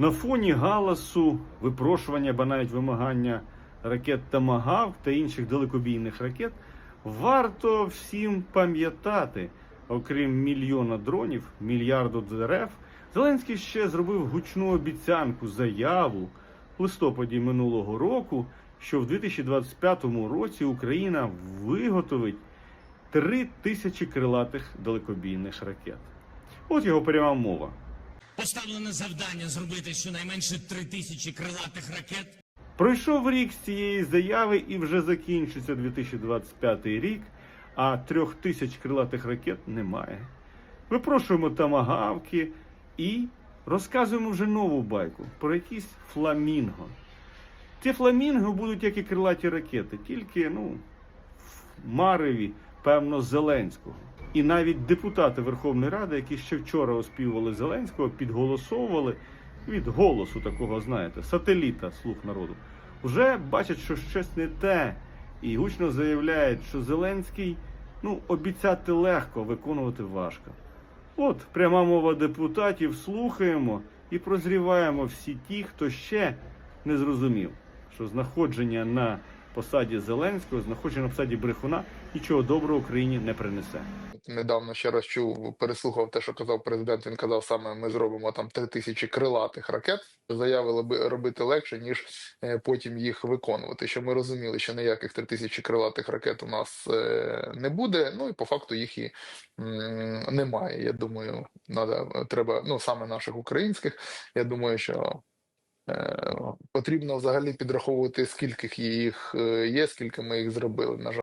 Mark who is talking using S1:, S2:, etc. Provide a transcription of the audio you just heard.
S1: На фоні галасу, випрошування або навіть вимагання ракет Тамагавк та інших далекобійних ракет, варто всім пам'ятати, окрім мільйона дронів, мільярду дерев, Зеленський ще зробив гучну обіцянку, заяву в листопаді минулого року, що в 2025 році Україна виготовить три тисячі крилатих далекобійних ракет. От його пряма мова.
S2: Поставлене завдання зробити щонайменше три тисячі крилатих ракет.
S1: Пройшов рік з цієї заяви і вже закінчиться 2025 рік, а трьох тисяч крилатих ракет немає. Випрошуємо тамагавки і розказуємо вже нову байку про якісь фламінго. Ці фламінго будуть як і крилаті ракети, тільки ну, в Мареві, певно, Зеленського. І навіть депутати Верховної Ради, які ще вчора оспівували Зеленського, підголосовували від голосу такого, знаєте, сателіта слуг народу, вже бачать, що щось не те, і гучно заявляють, що Зеленський ну, обіцяти легко, виконувати важко. От пряма мова депутатів, слухаємо і прозріваємо всі ті, хто ще не зрозумів, що знаходження на посаді Зеленського, знаходження на посаді брехуна нічого доброго Україні не принесе.
S3: Недавно ще раз чув, переслухав те, що казав президент. Він казав саме: ми зробимо там три тисячі крилатих ракет. Заявили би робити легше, ніж е, потім їх виконувати. Що ми розуміли, що ніяких три тисячі крилатих ракет у нас е, не буде. Ну і по факту їх і немає. Я думаю, треба ну саме наших українських. Я думаю, що. Е, Потрібно взагалі підраховувати, скільки їх е, є, скільки ми їх зробили. На жаль.